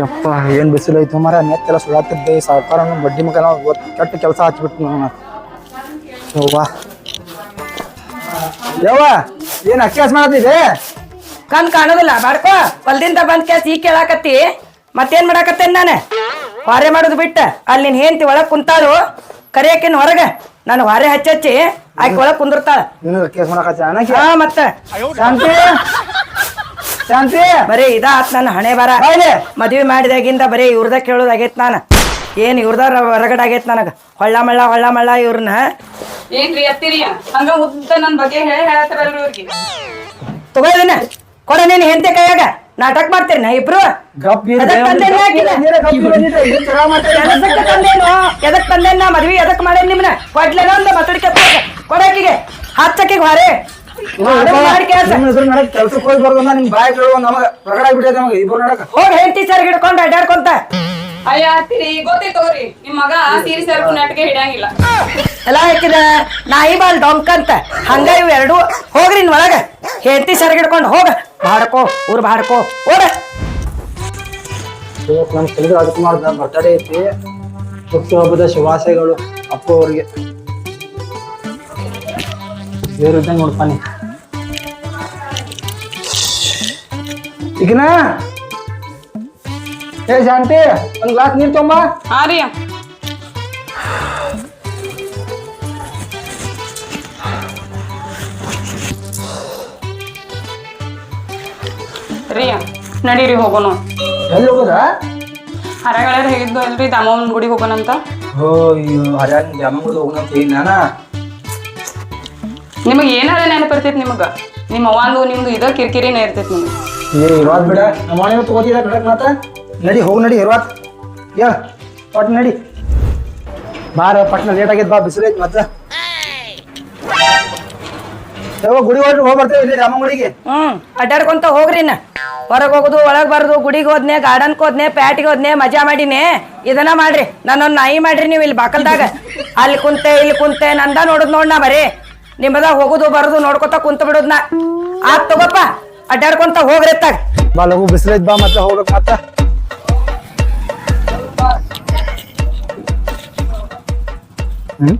ಯಪ್ಪ, ಏನ್ ಬಿಸಿಲು ಐತು ಮರ ನೆತ್ತೆಲ್ಲ ಸುಳಾತಿದ್ದೆ ಸರ್ಕಾರ ಬಡ್ಡಿ ಮಗ ಕೆಟ್ಟ ಕೆಲಸ ಹಚ್ಬಿಟ್ಟು ನಾನು. ಯವ್ವ. ಯವ್ವ, ಏನ್ ಅಕ್ಕಿ ಮಾಡತ್ತಿದೆ ಕಣ್ ಕಾಣೋದಿಲ್ಲ, ಬಾಡ್ಕೋ. ಹೊಲ್ದಿಂದ ಬಂದ್ ಕೇಸ್ ಈ ಕೇಳಾಕತ್ತಿ. ಮತ್ತೇನ್ ಮಾಡಾಕತ್ತೇನ್ ನಾನು? ಹೊರೆ ಮಾಡುದು ಬಿಟ್ಟ. ಅಲ್ಲಿ ನಿನ್ ಹೆಂಡತಿ ಒಳಗ್ ಕುಂತಾಳು ಕರಿಯಕಿನ್ ಹೊರಗ. ನಾನು ಹೊರೆ ಹಚ್ಚಿ ಆಕೆ ಒಳಗ್ ಕುಂದಿರ್ತಾಳ. ನಿನ್ನ ಅಕ್ಕಿ ಹಸ್ ಮಾಡಕತ್ತ ಹಾ ಮತ್ತ. ಶಾಂತಿ? ಶಾಂತಿ? ಬರೀ ಇದಾತ್ ನನ್ನ ಹಣೆ ಬರ ಬಾಯ್ಲೆ. ಮದ್ವಿ ಮಾಡಿದಾಗಿಂದ ಬರೀ ಇವ್ರದ ಕೇಳೋದಾಗೈತ್ ನಾನು. ಏನ್ ಇವ್ರದ ಹೊರಗಡೆ ಆಗೈತ್ ನನಗ. ಹೊಳ್ಳ ಮಳ್ಳ ಹೊಳ್ಳ ಮಳ್ಳ ಇವ್ರನ್ನ ಏನ್ರಿ ಅತ್ತಿರಿ ಹಂಗ ಉದ್ದ ನನ್ ಬಗ್ಗೆ ಹೇಳಿ ಹೇಳತ್ತಾರಲ್ರಿ ಇವ್ರಿಗೆ? ತಗೋದಿನ ಕೊಡ ನೀನ್ ಹೆಂಡತಿ ಕೈಯಾಗ. ನಾಟಕ ಮಾಡ್ತೀರಿ ನಾ ಇಬ್ರು. ಎದಕ್ ತಂದೇನ್ ನಾ ಆಕಿನ? ಎದಕ್ ತಂದೇನು ಎದಕ್ ತಂದೇನ್ ನಾ ಮದ್ವಿ ಎದಕ್ ಮಾಡೇನ್ ನಿಮ್ನ? ಕೊಡ್ಲೇನ ಒಂದು ಮತ್ತಡಿಕೆ ಕೊಡಕಿಗೆ ಹಚ್ಚಕ್ಕಿಗೆ ಹೊರೆ. ಮಾಡಿ ಕೆಲ್ಸ. ನಿಮ್ಮ ಎದುರು ನಡಕ್ ಕೆಲ್ಸಕ್ಕೆ ಹೋಗಿ ಬರ್ದಂದ ನಿಮ್ ಬಾಯ್ ಕೇಳುವ ನಮಗ ಹೊರಗಡೆ ಆಗ್ಬಿಟ್ಟೈತೆ ನಮಗೆ ಇಬ್ರು ನಡಕ ಹೋಗಿ ಹೆಂಡತಿ ಸರ್ ಹಿಡ್ಕೊಂಡು ಅಡ್ಡಾಡ್ಕೊಂತ ಅಯ್ಯ ತಿರಿ ಗೊತ್ತೈತ್ ತಗೋರಿ. ನಿಮ್ ಮಗ ಸೀರಿ ಸರ್ಕು ನಾಟಕ ಹಿಡಿಯಂಗಿಲ್ಲ. ಎಲ್ಲ ಹಾಕಿದ? ನಾಯಿ ಬಾಲ್ ಡೊಂಕ್ ಅಂತ ಹಂಗ ಇವ್ ಎರಡು ಹೋಗ್ರಿ ಇನ್ ಒಳಗ. ಹೆಂಡತಿ ಸರಿಗಿಡ್ಕೊಂಡು ಹೋಗ. ಬಾಡ್ಕೋ ಊರ್ ಬಾಡ್ಕೋ ಓಡ. ಇವತ್ತು ನಮ್ಮ ತಿಳಿದು ರಾಜಕುಮಾರ್ ಬರ್ತಡೇ ಐತಿ. ಹುಟ್ಟುಹಬ್ಬದ ಶುಭಾಶಯಗಳು ಅಪ್ಪು ಅವ್ರಿಗೆ. ಬೇರೆ ಇದ್ದಂಗೆ ನೋಡ್ಪಾನಿ ನೀ. ಈಗಿನ? ಏ ಶಾಂತಿ ಒಂದ್ ಗ್ಲಾಸ್ ನೀರ್ ತೊಂಬ. ಹಾ ರೀ. ರೀ ನಡೀರಿ ಹೋಗೋಣ ಎಲ್ಲಿ ಹೋಗೋದ? ಹರಗಳರ್ ಹೇಳಿದ್ದು ಅಲ್ರಿ ದಾಮವನ ಗುಡಿಗೆ ಹೋಗೋಣಂತ? ಓ ಅಯ್ಯೋ ಹರ್ಯಾಣ ಜಾಮಂಗುಡ್ ಹೋಗೋಣ ನಾನ? ನಿಮಗೆ ಏನಾರ ನೆನಪಿರ್ತೈತಿ ನಿಮಗ? ನಿಮ್ಮ ಅವ್ವಂದು ನಿಮ್ದು ಇದ ಕಿರಿಕಿರಿನೇ ಇರ್ತೈತಿ ನಿಮ್ಗೆ. ಏ ಇರೋದ್ ಬಿಡ ನಮ್ಮ ಮನೆ ತಗೋತಿದ ಕಡಕ್ ಮಾತ. ನಡಿ ಹೋಗು ನಡಿ ಇರುವ ಯಾ ಪಟ್ ನಡಿ. ಬಾರ ಪಟ್ನ ಲೇಟ್ ಆಗೈತ್ ಬಾ ಬಿಸಿಲೈತ್ ಮತ್ತ. ಯಾವ ಗುಡಿ ಹೋಗಿ ಇಲ್ಲಿ ರಾಮಗುಡಿಗೆ ಹ್ಮ್ ಅಡ್ಡಾಡ್ಕೊಂತ ಹೋಗ್ರಿ ಹೊರಗ್ ಹೋಗುದು ಒಳಗ್ ಬರುದು ಗುಡಿಗೆ ಹೋದ್ನೆ ಗಾರ್ಡನ್ಗೆ ಹೋದ್ನೆ ಪ್ಯಾಟಿಗೆ ಹೋದ್ನೆ ಮಜಾ ಮಾಡಿನೇ. ಇದನ್ನ ಮಾಡ್ರಿ ನಾನೊಂದ್ ನಾಯಿ ಮಾಡ್ರಿ ನೀವು ಇಲ್ಲಿ ಬಾಕಲ್ದಾಗ. ಅಲ್ಲಿ ಕುಂತೆ ಇಲ್ಲಿ ಕುಂತೆ ನಂದ ನೋಡುದ್ ನೋಡ್ ನಾ ಬರೀ. ನಿಮ್ಮದ ಹೋಗುದು ಬರುದು ನೋಡ್ಕೊತ ಕುಂತ ಬಿಡುದ್ ನಾ. ಆತ್ ತಗೋಪ್ಪ ಅಡ್ಡಾಡ್ಕೊಂತ ಹೋಗ್ರಿ ತಾಗ ಬಾ ಲಗು ಬಿಸಿಲು ಐತ್ ಬಾ ಮತ್ತೆ ಹೋಗ್ಬೇಕು ಮತ್ತ. ಹ್ಮ್?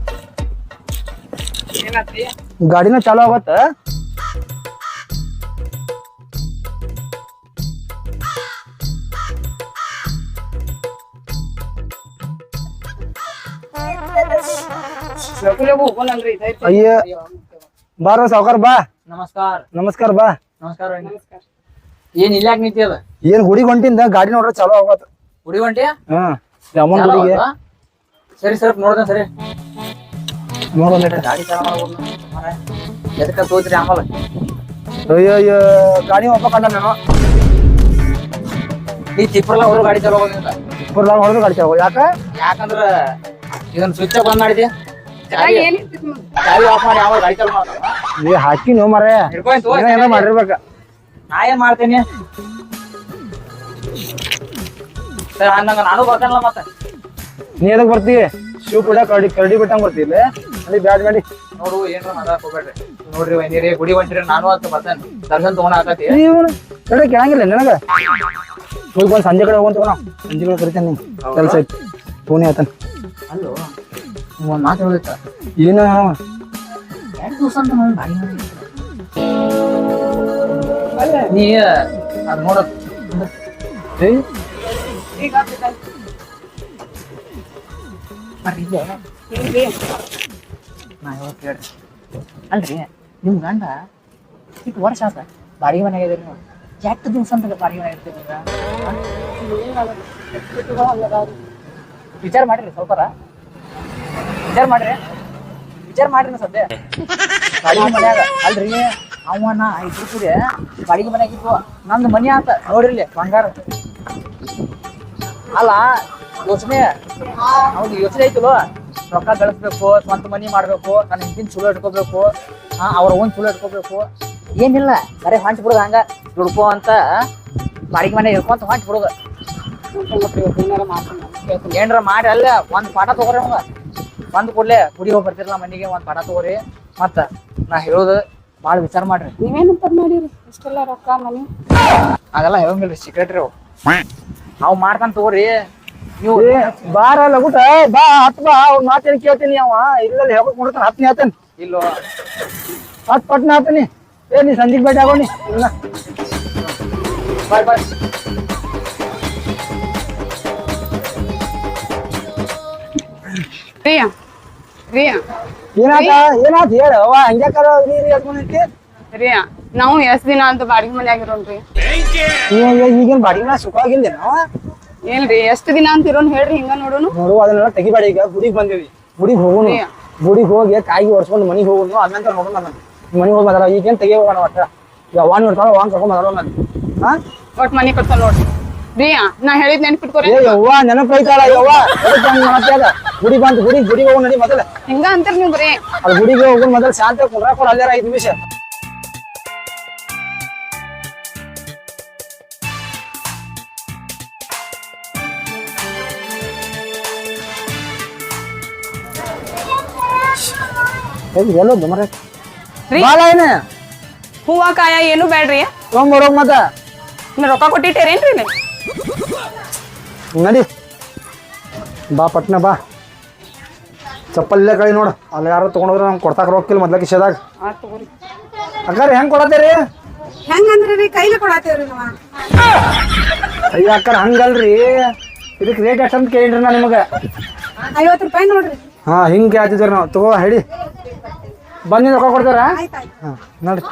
ಗಾಡಿನ ಚಾಲು ಆಗತ್ತ. ಅಯ್ಯ ಬಾರ ಸಾವುಕಾರ ಬಾ. ನಮಸ್ಕಾರ. ನಮಸ್ಕಾರ ಬಾ. ನಮಸ್ಕಾರ ಏನ್ ಇಲ್ಲಾಕ್ ನಿಂತಿಯದ ಏನ್ ಹುಡಿ ಹೊಂಟಿಂದ ಗಾಡಿ ನೋಡ್ರ ಚಾಲು ಆಗತ್ತ ಹುಡಿ ಹೊಂಟಿ ಹ್ಮ್ ರಾಮನ್ ಗುಡಿಗೆ ಸರಿ ಸರ್ ನೋಡ್ದ ಸರಿ. ಎದಕ್ಕ ಆಮೇಲೆ? ಅಯ್ಯೋ ಅಯ್ಯೋ ಗಾಡಿ ಒಬ್ಬ ಕಂಡ ನಾನು. ಈ ಗಾಡಿ ಚಲೋ ಹೋಗಿಲ್ಲ ಗಾಡಿ ಚಲೋ ಯಾಕ? ಯಾಕಂದ್ರ ಇದನ್ನ ಸ್ವಿಚ್ ಬಂದ್ ಮಾಡಿದ್ಯಾ? ಚಾವಿ ಆಫ್ ಮಾಡಿ ಆಮೇಲೆ ಗಾಡಿ ಚಾಲು ಮಾಡ್ತಾವ ನೀ ಹಾಕಿ ನೀವು ಮರ ಹಿಡ್ಕೊಂಡ್ ತಗೋ. ಏನೋ ಮಾಡಿರ್ಬೇಕ. ನಾ ಏನ್ ಮಾಡ್ತೇನೆ? ಸರ್ ನಾನು ಬರ್ತಾನಲ್ಲ ಮತ್ತೆ. ನೀ ಎದಕ್ ಬರ್ತೀವಿ ಶಿವ್ ಕೂಡ ಕರಡಿ ಕರಡಿ ಬಿಟ್ಟಂಗ್ ಬರ್ತಿಲ್ಲ ಅಲ್ಲಿ ಬ್ಯಾಡ್ ಮಾಡಿ. ನೋಡು ಏನ್ರ ಮಾತಾಡಕ್ ಹೋಗ್ಬೇಡ್ರಿ. ನೋಡ್ರಿ ವೈನಿರಿ ಗುಡಿ ಹೊಂಟಿರಿ ನಾನು ಅಂತ ಬರ್ತೇನೆ. ದರ್ಶನ್ ತಗೊಂಡ್ ಹಾಕತಿ ನೀವು ಕಡೆ ಕೇಳಂಗಿಲ್ಲ ನನಗ? ಹೋಗಿ ಬಂದು ಸಂಜೆ ಕಡೆ ಹೋಗೋಣ ತಗೋಣ ಸಂಜೆ ಕಡೆ ಕರಿತೇನೆ ನಿಂಗೆ. ಕೆಲಸ ಐತಿ. ಫೋನ್ ಆತನ. ಅಲ್ಲೋ? ಒಂದು ಮಾತು ಹೇಳಿತ್ತ ಏನು ದಿವಸ ಅಂತ ನಾನು ಮಾಡಿದ್ದೆ. ನೀ ಅದ್ ನೋಡ. ಏಯ್ ನಾ ಯಾವಾಗ ಕೇಳಿ ಅಲ್ರಿ, ನಿಮ್ ಗಂಡ ಇಟ್ಟು ವರ್ಷ ಆತ ಬಾಡಿಗೆ ಮನೆಗೆ ಇದೀರಿ ನೀವು ಎಷ್ಟು ದಿವಸ ಅಂತ ಬಾಡಿಗೆ ಮನೆ ಇರ್ತೀರಿ ವಿಚಾರ ಮಾಡಿರಿ ಸ್ವಲ್ಪರ. ವಿಚಾರ ಮಾಡ್ರಿ. ವಿಚಾರ ಮಾಡ್ರಿ ಸದ್ಯ. ಬಾಡಿಗೆ ಮನ್ಯಾಗ, ಅಲ್ರಿ, ಅವನ ಇಬ್ರು ಕೂಡಿ ಬಾಡಿಗೆ ಮನ್ಯಾಗ ಇದ್ವು. ನಂದು ಮನಿ ಆತ ನೋಡಿರ್ಲಿ ಬಂಗಾರ. ಅಲ್ಲ, ಯೋಚನೆ ಅವ್ನಿಗೆ ಯೋಚನೆ ಐತಿಲ್ವ ರೊಕ್ಕ ಗಳಿಸ್ಬೇಕು ಸ್ವಂತ ಮನಿ ಮಾಡ್ಬೇಕು ನನ್ನ ಹಿಂದಿನ ಚಲೋ ಇಟ್ಕೋಬೇಕು ಹಾ ಅವ್ರ ಓನ್ ಚಲೋ ಇಟ್ಕೋಬೇಕು. ಏನಿಲ್ಲ ಬರೀ ಹೊಂಟ್ ಬಿಡುದು ಹಂಗ. ದುಡ್ಕೋ ಅಂತ ಬಾಡಿಗೆ ಮನೆ ಇರ್ಕೊಂತ ಹೊಂಟ್ ಬಿಡುದು. ಏನ್ರ ಮಾಡಿ ಅಲ್ಲ ಒಂದ್ ಪಾಠ ತಗೋರಿ ಅವಂಗ. ಬಂದ್ ಕೂಡಲೇ ಗುಡಿ ಹೋಗಿ ಬರ್ತಿರಲ್ಲ ಮನೆಗೆ ಒಂದ್ ಪಾಠ ತಗೋರಿ. ಮತ್ತ ನಾ ಹೇಳೋದು ಭಾಳ ವಿಚಾರ ಮಾಡ್ರಿ. ನೀವೇನಂತ ಮಾಡಿರಿ? ಇಷ್ಟೆಲ್ಲ ರೊಕ್ಕ ಮನಿ? ಅದೆಲ್ಲ ಹೇಳಂಗಿಲ್ರಿ ಸೀಕ್ರೆಟ್ ರೀ ಅವು. ಅವ್ ಮಾಡ್ತಾನ ತಗೋರಿ. ಬಾರ ಲಗುಟ ಬಾ ಹತ್ ಬಾ ಅವ್ನ ಮಾತೇನ್ ಕೇಳ್ತೀನಿ ಅವ. ಇಲ್ಲಲ್ಲಿ ಹೇಳ್ಬೇಕು ನೋಡ್ತಾನ ಹತ್ನಿ ಹೇಳ್ತಾನೆ ಇಲ್ಲೋ. ಹತ್ ಪಟ್ನ ಹತ್ತೀನಿ ಏ ನೀ ಸಂಜೆಗೆ ಭೇಟಿ ಆಗೋಣಿ. ಇಲ್ಲ. ಬಾಯ್ ಬಾಯ್. ಪ್ರಿಯಾ ಪ್ರಿಯಾ. ಏನಾತ? ಏನಾತ್? ಹೇಳ. ಅವ ಹಂಗ್ಯಾಕಾರ ನೀರು ಎತ್ಕೊಂಡೈತಿ ಪ್ರಿಯಾ ನಾವು ಎಷ್ಟ್ ದಿನ ಅಂತ ಬಾಡಿಗೆ ಮನ್ಯಾಗ ಇರೋನ್ರಿ ಈಗಿನ ಬಾಡಿಗೆ ಸುಖ ಆಗಿಲ್ಲ ಏನ್ರಿ ಎಷ್ಟ್ ದಿನ ಅಂತಿರೋನ್ ಹೇಳ್ರಿ ಹಿಂಗ ನೋಡೋನು? ನೋಡು ಅದನ್ನೆಲ್ಲ ತೆಗಿಬೇಡ ಈಗ ಗುಡಿಗೆ ಬಂದೇವಿ ಗುಡಿಗೆ ಹೋಗೋಣ ಗುಡಿಗ್ ಹೋಗಿ ಕಾಯಿ ಒರ್ಸ್ಕೊಂಡು ಮನಿಗೆ ಹೋಗೋನು ಅದನ್ನ ನೋಡೋಣ ನಾನು. ಮನಿಗೆ ಹೋಗಿ ಮಾತಾಡ ಈಗೇನ್ ತೆಗಿಯೋಣ ಒಟ್ಟ. ಈಗ ವಾನ್ ನೋಡ್ತಾಳ ವಾನ್ ಕರ್ಕೊಂಡ್ ಮಾತಾಡೋಣ ನಾನು. ಹಾ ಒಟ್ ಮನಿ ಕಟ್ಸ ನೋಡ್ರಿ ಪ್ರಿಯಾ ನಾ ಹೇಳಿದ್ ನೆನ್ಪಿಟ್ಕೋರಿ. ಯವ್ವ ನೆನಪು ಯವ್ವ. ಮಾಡ್ತ್ಯಾಗ ಗುಡಿ ಬಂತು ಗುಡಿ ಗುಡಿಗೆ ಹೋಗೋಣ ನಡಿ ಮೊದಲ. ಹಿಂಗ ಅಂತ ನೀವು ಬರೀ. ಅದು ಗುಡಿಗೆ ಹೋಗೋಣ ಮೊದಲ ಶಾಂತ ಕುಂಡ್ರಾಕ್ ಕೊಡ ಅಲ್ಲಾರ ಐದ್ ನಿಮಿಷ. ಎಲ್ಲೋ ಮರ ರೀ? ಬಾಳ ಏನ? ಹೂವ ಕಾಯ ಏನು ಬೇಡ್ರಿ ತೊಗೊಂಬರೋಗ್ ಮತ್ತ. ಇನ್ನು ರೊಕ್ಕ ಕೊಟ್ಟಿಟ್ಟೇರೇನ್ರಿ ರೀ ನಡಿ. ಬಾ ಪಟ್ನ ಬಾ. ಚಪ್ಪಲ್ಲೇ ಕಳಿ ನೋಡು. ಅಲ್ಲಿ ಯಾರು ತೊಗೊಂಡ್ರೆ ನಮ್ಗೆ ಕೊಡ್ತಾಕ ರೊಕ್ಕಿಲ್ಲ ಮೊದ್ಲ ಕಿಶದಾಗ ಅಕ್ಕಾರ ಹೆಂಗ್ ಕೊಡತ್ತೀರಿ? ಹೆಂಗಂದ್ರಿ ರೀ? ಕೈಲಿ ಕೊಡತ್ತೇವ್ರಿ ನಾವು. ಅಯ್ಯ ಅಕ್ಕಾರ ಹಂಗಲ್ರಿ. ಇದಕ್ಕೆ ರೇಟ್ ಎಷ್ಟಂತ ಅಂತ ಕೇಳಿನ್ರಿ ನಾ ನಿಮಗೆ. ಐವತ್ತು ರೂಪಾಯಿ ನೋಡ್ರಿ. ಹಾ, ಹಿಂಗೆ ಕೇಳ್ತಿದ್ರಿ ನಾವು. ತಗೋ ಹೇಳಿ ಬಂದು ರೊಕ್ಕ ಕೊಡ್ತಾರಾ? ಹಾಂ, ನೋಡ್ರಿ.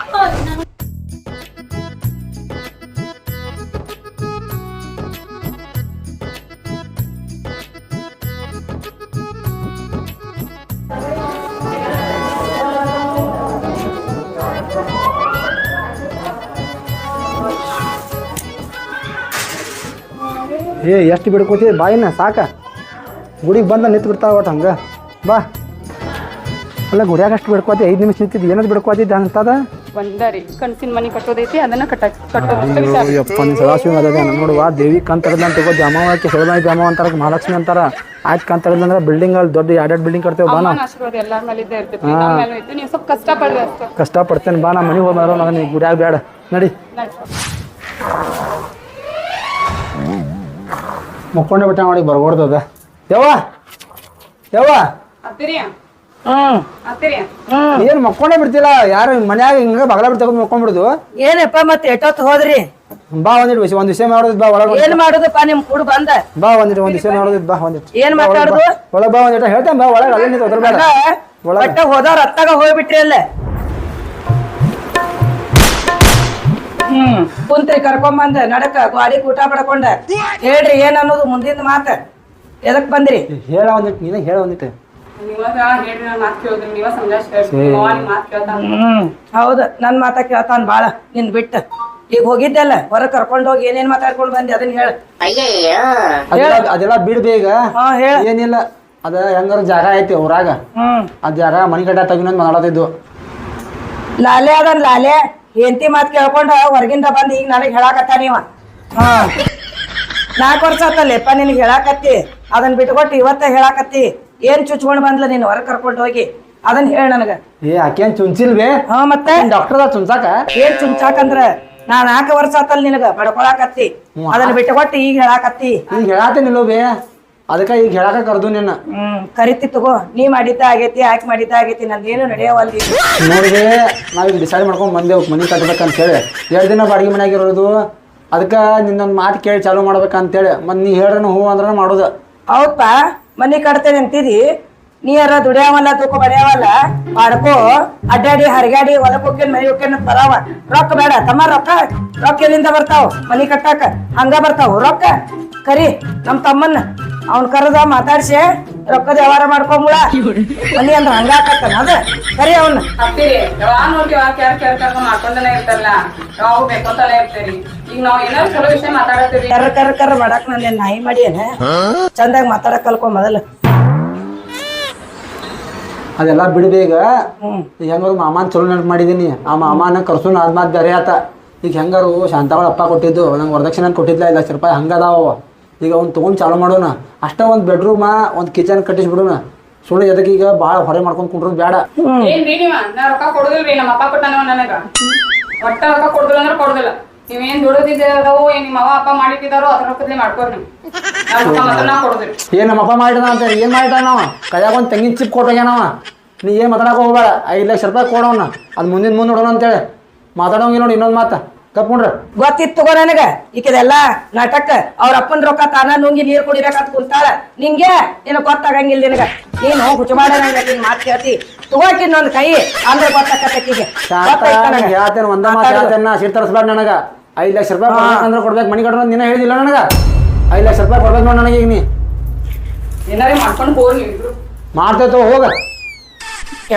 ಏ, ಎಷ್ಟು ಬಿಡ್ಕೋತಿ? ಬಾಯಿನ ಸಾಕ. ಗುಡಿಗೆ ಬಂದ ನಿಂತು ಬಿಡ್ತಾವ ಒಟ್ಟು ಹಂಗೆ. ಬಾ. ಅಲ್ಲ ಗುಡಿಯಾಗ ಅಷ್ಟು ಬಿಡ್ಕೋತಿ ಐದು ನಿಮಿಷ ನಿಂತಿದ್ದು ಏನದು ಬಿಡ್ಕೋತಿದ್ದ ಅಂತದ? ಒಂದರಿ ಕನ್ಸಿನ ಮನಿ ಕಟ್ಟೋದೈತಿ ಅದನ್ನ ಕಟ್ಟ ಕಟ್ಟೋದಷ್ಟೇ ವಿಚಾರ. ಯಪ್ಪ ನೀ ಸದಾಶಿವ ಅದ ನೋಡುವ ದೇವಿ ಕಂತ ತಗದ ಅಂತ ತಗೋ ಜಾಮ ಅಂತಾರ ಮಹಾಲಕ್ಷ್ಮಿ ಅಂತಾರ. ಆಯ್ತು ಕಂತ ಅಂದ್ರೆ ಬಿಲ್ಡಿಂಗ್ ಅಲ್ಲಿ ದೊಡ್ಡ ಎರಡೆರಡು ಬಿಲ್ಡಿಂಗ್ ಕಟ್ತೇವೆ ಬಾ ನಾ ಅಮ್ಮನ ಆಶೀರ್ವಾದ ಎಲ್ಲಾರ ಮೇಲೆ ಇದ್ದೇ ಇರ್ತೈತಿ ನಮ್ಮ ಮೇಲೂ ಐತಿ ನೀವು ಸ್ವಲ್ಪ ಕಷ್ಟ ಪಡ್ತೇನೆ ಬಾ ನಾ ಮನೆಗೆ ಮಾರೋ ಗುಡಿಯಾಗ ಬೇಡ. ನಡಿ. ಮುಕ್ಕೊಂಡೆ ಬಿಟ್ಟ ಮಾಡಿ ಅದ ಯವ್ವ ಯವ್ವ. ಏನು ಮಕ್ಕೊಂಡೆ ಬಿಡ್ತಿಲ್ಲ ಯಾರು ಮನ್ಯಾಗ ಹಿಂಗ ಬಗಲ ಬಿಡ್ತಾ ತಗೊಂಡು ಮಕ್ಕೊಂಡ್ಬಿಡುದು ಏನಪ್ಪ ಮತ್ತೆ ಎಷ್ಟೊತ್ತು ಹೋದ್ರಿ? ಬಾ ಒಂದಿಟ್ಟು ವಿಷಯ ಒಂದ್ ವಿಷಯ ಮಾಡೋದ್ ಬಾ ಒಳಗ ಏನ್ ಮಾಡುದಪ್ಪ ನಿಮ್ ಕೂಡ ಬಂದ? ಬಾ ಒಂದಿಟ್ಟು ಒಂದ್ ವಿಷಯ ಮಾಡೋದ್ ಬಾ ಒಂದಿಟ್ಟು ಏನ್ ಮಾತಾಡುದು? ಒಳಗ ಬಾ ಒಂದಿಟ ಹೇಳ್ತೇನೆ ಬಾ ಒಳಗ ಅಲ್ಲಿ ನಿಂತು ಒಳಗೆ. ಬಟ್ಟ ಹೋದವ್ರ ಅತ್ತಾಗ ಹೋಗ್ಬಿಟ್ರಿ ಅಲ್ಲೇ. ಹ್ಮ್ ಕುಂತ್ರಿ ಕರ್ಕೊಂಬಂದ ನಡಕ ಗಾಡಿ ಊಟ ಪಡ್ಕೊಂಡ. ಹೇಳ್ರಿ ಏನ್ ಅನ್ನೋದು ಮುಂದಿನ ಮಾತ. ಎದಕ್ ಬಂದ್ರಿ? ಹೇಳ ಒಂದಿಟ್ಟು ನೀನೇ ಹೇಳ ಒಂದಿಟ್ಟು ಹೌದು ನನ್ ಮಾತ ಕೇಳ್ತಾನ ಬಾಳ ನಿನ್ ಬಿಟ್ಟ. ಈಗ ಹೋಗಿದ್ದೆಲ್ಲ ಹೊರ ಕರ್ಕೊಂಡು ಹೋಗಿ ಏನೇನ್ ಮಾತಾಡ್ಕೊಂಡು ಬಂದಿ ಅದನ್ನ ಹೇಳ. ಅದೆಲ್ಲ ಅದೆಲ್ಲ ಬಿಡ್ ಬೇಗ ಹಾ ಹೇಳ. ಏನಿಲ್ಲ ಅದ ಹೆಂಗಾರ ಜಾಗ ಐತಿ ಊರಾಗ. ಆ ಅದ್ ಜಾಗ ಮನಿ ಕಟ್ಟ ತಗಿನ ಮಾತಾಡತಿದ್ದು. ಲಾಲೆ ಅದನ್ ಲಾಲೆ. ಹೆಂಡತಿ ಮಾತ್ ಕೇಳ್ಕೊಂಡ ಹೊರಗಿಂದ ಬಂದ್ ಈಗ ನನಗ್ ಹೇಳಾಕತ್ತ ನೀವ. ಹಾ. ನಾಲ್ಕು ವರ್ಷ ಆತಲ್ಲಪ್ಪ ನಿನಗೆ ಹೇಳಾಕತ್ತಿ. ಅದನ್ನ ಬಿಟ್ಕೊಟ್ಟು ಇವತ್ತ ಹೇಳಾಕತ್ತಿ. ಏನ್ ಚುಚ್ಕೊಂಡ್ ಬಂದ್ಲ ನೀನ್? ಹೊರ ಕರ್ಕೊಂಡು ಹೋಗಿ. ಅದನ್ನ ಹೇಳ ನನಗ. ಏ ಆಕೇನ್ ಚುಂಚಿಲ್ವೇ? ಹಾ ಮತ್ತೆ? ಡಾಕ್ಟರ್ ಚುಂಚಾಕ? ಏನ್ ಚುಂಚಾಕಂದ್ರ? ನಾ ನಾಲ್ಕು ವರ್ಷ ಆತಲ್ ನಿನಗ ಬಡ್ಕೊಳಕತ್ತಿ ಅದನ್ನ ಬಿಟ್ಕೊಟ್ಟು ಈಗ ಹೇಳಾಕತ್ತಿ. ಈಗ ಹೇಳಾತೇನಿಲ್ಲೋ ಬೇ ಅದಕ್ಕ ಈಗ ಹೇಳಾಕ ಕರ್ದು ನಿನ್ನ. ಹ್ಮ್ ಕರಿತಿ ತಗೋ. ನೀ ಮಾಡಿದ್ದ ಆಗೈತಿ ಆಕೆ ಮಾಡಿದ್ದ ಆಗೈತಿ ನಂದೇನು ನಡೆಯವಲ್ದಿ ನೋಡಿದೆ ನಾವೀಗ ಡಿಸೈಡ್ ಮಾಡ್ಕೊಂಡ್ ಬಂದೇವು ಮನಿ ಕಟ್ಬೇಕಂತ ಹೇಳಿ ಎರಡು ದಿನ ಬಾಡಿಗೆ ಮನೆಯಾಗಿರೋದು ಇರೋದು. ಅದಕ್ಕೆ ನಿನ್ನೊಂದು ಮಾತು ಕೇಳಿ ಚಾಲು ಮಾಡ್ಬೇಕಂತೇಳಿ. ಮತ್ತೆ ನೀ ಹೇಳ್ರನು ಹ್ಞೂ ಅಂದ್ರ ಮಾಡೋದು. ಹೌದಪ್ಪ ಮನಿ ಕಟ್ತೇನೆ ಅಂತಿದಿ ನೀರ ದುಡಿಯಾವಲ್ಲ, ತೂಕ ಬಡಿಯಾವಲ್ಲ ಮಾಡ್ಕೋ. ಅಡ್ಡಾಡಿ ಹರಿಗಾಡಿ ಹೊಲಕ್ ಹೋಗ್ಯನ್ ಮನಿ ಹೋಗ್ಯನ್ ಬರಾವ ರೊಕ್ಕ ಬೇಡ, ತಮ್ಮ ರೊಕ್ಕ. ರೊಕ್ಕ ಎಲ್ಲಿಂದ ಬರ್ತಾವ? ಮನಿ ಕಟ್ಟಾಕ. ಹಂಗ ಬರ್ತಾವ. ರೊಕ್ಕ. ಕರಿ, ನಮ್ ತಮ್ಮನ್ನ. ಅವ್ನ ಕರೆದ ಮಾತಾಡ್ಸಿ. ರೊಕ್ಕದ ವ್ಯವಹಾರ ಮಾಡ್ಕೊಂಬಳ. ಮನಿ ಅಂದ್ರ ಹಂಗ ಆಕತ್ತಾನ ಅದ. ಕರಿ ಅವನ್ನ ಹತ್ತಿರಿ ಯಾವಾಗ ನೋಡಿ ಯಾವಾಗ ಕ್ಯಾರ್ ಕ್ಯಾರ್ ಕರ್ಕೊಂಡ್ ಮಾಡ್ಕೊಂಡನೇ ಇರ್ತಾರಲ್ಲ. ಯಾವಾಗ ಬೇಕಂತಲೇ ಇರ್ತೀರಿ. ಈಗ ನಾವ್ ಏನಾದ್ರು ಚಲೋ ವಿಷಯ ಮಾತಾಡತ್ತೀವಿ. ಕರ್ರ ಕರ್ರ ಕರ್ರ ಮಾಡಕ್ ನಾನು ನಾಯಿ ಮಾಡಿ ಏನ ಚಂದಾಗ ಮಾತಾಡಕ್ ಕಲ್ಕೊಂಬ ಮೊದಲು. ಅದೆಲ್ಲ ಬಿಡ್ಬೇಗ ಹ್ಮ್. ಈಗ ಹೆಂಗಾರು ಮಾಮಾನ್ ಚಲೋ ನೆನಪು ಮಾಡಿದೀನಿ. ಆ ಮಾಮಾನ ಕರ್ಸುನ್ ಆದ್ಮಾತ್ ಬೇರೆ ಆತ. ಈಗ ಹೆಂಗಾರು ಶಾಂತಾವಳ ಅಪ್ಪ ಕೊಟ್ಟಿದ್ದು ನಂಗೆ ವರದಕ್ಷಿಣೆ ಕೊಟ್ಟಿದ್ಲ ಇಲ್ಲ ಲಕ್ಷ ರೂಪಾಯಿ ಹಂಗದಾವ ಈಗ ಅವ್ನು ತೊಗೊಂಡು ಚಾಲು ಮಾಡೋಣ ಅಷ್ಟೇ ಒಂದು ಬೆಡ್ರೂಮ ಒಂದು ಕಿಚನ್ ಕಟ್ಟಿಸ್ಬಿಡೋಣ ಸುಳ್ಳು ಎದಕ್ಕೆ ಈಗ ಭಾಳ ಹೊರೆ ಮಾಡ್ಕೊಂಡು ಕುಂಡ್ರು ಬೇಡ ಏನ್ರಿ ನೀವ? ನಾ ರೊಕ್ಕ ಕೊಡುದಿಲ್ರಿ ನಮ್ಮ ಅಪ್ಪ ಕೊಟ್ಟಾನವ ನನಗ. ಒಟ್ಟ ರೊಕ್ಕ ಕೊಡುದಿಲ್ಲ ಅಂದ್ರೆ ಕೊಡುದಿಲ್ಲ. ನೀವೇನ್ ದುಡಿದಿದ್ದಾರೋ ಏನ್ ನಿಮ್ಮ ಅವ್ವ ಅಪ್ಪ ಮಾಡಿಟ್ಟಿದಾರೋ ಅದ್ರ ರೊಕ್ಕದ್ಲೆ ಮಾಡ್ಕೋರಿ ನೀವು. ನಾ ರೊಕ್ಕ ಮಾತ್ರ ನಾ ಕೊಡುದಿಲ್ಲ. ಏನ್ ನಮ್ಮ ಅಪ್ಪ ಮಾಡಿದ ಅಂತ ಏನ್ ಮಾಡಿದ ನಾವ ಕೈಯಾಗ ಒಂದು ತೆಂಗಿನ ಚಿಪ್ ಕೊಟ್ಟೋಗ್ಯಾನವ ನೀ ಏನ್ ಮಾತಾಡಕ್ ಹೋಗ್ಬೇಡ. ಐದು ಲಕ್ಷ ರೂಪಾಯಿ ಕೊಡೋಣ ಅದು ಮುಂದಿನ ಮುಂದೆ ನೋಡೋಣ ಅಂತೇಳಿ ಮಾತಾಡೋಂಗಿಲ್ಲ ನೋಡಿ ಇನ್ನೊಂದು ಮಾತ. ಕಪ್ಕೊಂಡ್ರೆ ಗೊತ್ತಿತ್ತು ತಗೋ ನನಗ. ಈಕಿದೆಲ್ಲ ನಾಟಕ. ಅವ್ರ ಅಪ್ಪನ ರೊಕ್ಕ ತಾನ ನುಂಗಿ ನೀರ್ ಕುಡಿಬೇಕಂತ ಕುಂತಾಳ. ನಿಂಗೆ? ಏನು ಗೊತ್ತಾಗಂಗಿಲ್ಲ ನಿನಗ. ನೀನು ಹುಚ್ಚುಮಾಡ ನಿನ್ ಮಾತು ಕೇಳ್ತಿ ತಗೋಕಿನ್ ಒಂದ್ ಕೈ. ಅಂದ್ರೆ ಗೊತ್ತಾಕತ್ತಕಿಗೆ ಹೇಳ್ತೇನೆ ಒಂದ ಮಾತು ಹೇಳ್ತೇನೆ ಸಿಟ್ ತರಿಸ್ಬೇಡ ನನಗ. ಐದ್ ಲಕ್ಷ ರೂಪಾಯಿ ಅಂದ್ರೆ ಕೊಡ್ಬೇಕು ಮನಿ ಕಟ್ಟೋದು ನಿನ್ನ ಹೇಳಿದಿಲ್ಲ ನನಗ. ಐದ್ ಲಕ್ಷ ರೂಪಾಯಿ ಕೊಡ್ಬೇಕು ನೋಡಿ ನನಗೆ ಈಗ ನೀ. ಏನಾರೇ ಮಾಡ್ಕೊಂಡು ಹೋಗಿ ಮಾಡ್ತೇತೋ ಹೋಗ.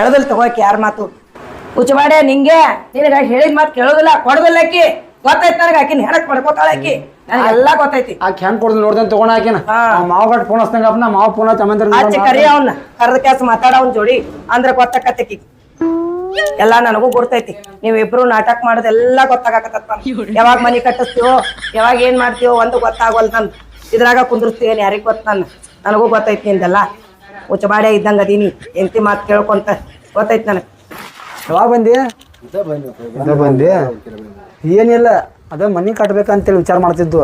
ಎಳದಲ್ಲಿ ತಗೋಕೆ ಯಾರ ಮಾತು? ಹುಚ್ಚುಮಾಡೆ ನಿಂಗೆ? ನಿನಗ ಹೇಳಿದ ಮಾತು ಕೇಳೋದಿಲ್ಲ ಕೊಡೋದಿಲ್ಲ ಆಕಿ. ಗೊತ್ತೈತಿ ನನಗೆ ಆಕಿನ ಹೆಣಕ್ ಪಡ್ಕೋತಾಳ ಆಕಿ. ನನಗೆಲ್ಲ ಗೊತ್ತೈತಿ ಆ ಕ್ಯಾನ್ ಕೊಡ್ದು ನೋಡ್ದೆ ತಗೊಂಡ ಹಾಕಿನ ಹಾ. ಮಾವ ಗಟ್ ಫೋನ್ ಹಸ್ತಂಗ ಮಾವ ಫೋನ್ ಚಮಂದ್ರ ಆಚೆ ಕರಿ ಅವನ್ನ ಕರೆದ ಕ್ಯಾಸ್ ಮಾತಾಡ ಅವ್ನ ಜೋಡಿ. ಅಂದ್ರೆ ಗೊತ್ತಾಕತ್ತಕಿ ಎಲ್ಲಾ ನನಗೂ ಗೊತ್ತೈತಿ ನೀವಿಬ್ರು ನಾಟಕ ಮಾಡೋದೆಲ್ಲ ಗೊತ್ತಾಗತ್ತ ಯಾವಾಗ ಮನಿ ಕಟ್ಟಿಸ್ತೀವೋ ಯಾವಾಗ ಏನ್ ಮಾಡ್ತೀವೋ ಒಂದು ಗೊತ್ತಾಗವಲ್ ನನ್ ಇದ್ರಾಗ ಕುಂದಿರ್ತೀವಿ ಯಾರಿಗ್ ಗೊತ್ತ ನನ್ ನನಗೂ ಗೊತ್ತೈತಿ ನಿಂದೆಲ್ಲ. ಉಚ್ಚಬಾಡೆ ಇದ್ದಂಗ ಅದೀನಿ. ಎಂತಿ ಮಾತು ಕೇಳ್ಕೊಂತ. ಗೊತ್ತೈತಿ ನನಗೆ. ಯಾವಾಗ ಬಂದಿ? ಅದ ಬಂದಿ? ಏನಿಲ್ಲ ಅದ ಮನಿ ಕಟ್ಬೇಕಂತೇಳಿ ವಿಚಾರ ಮಾಡ್ತಿದ್ದು.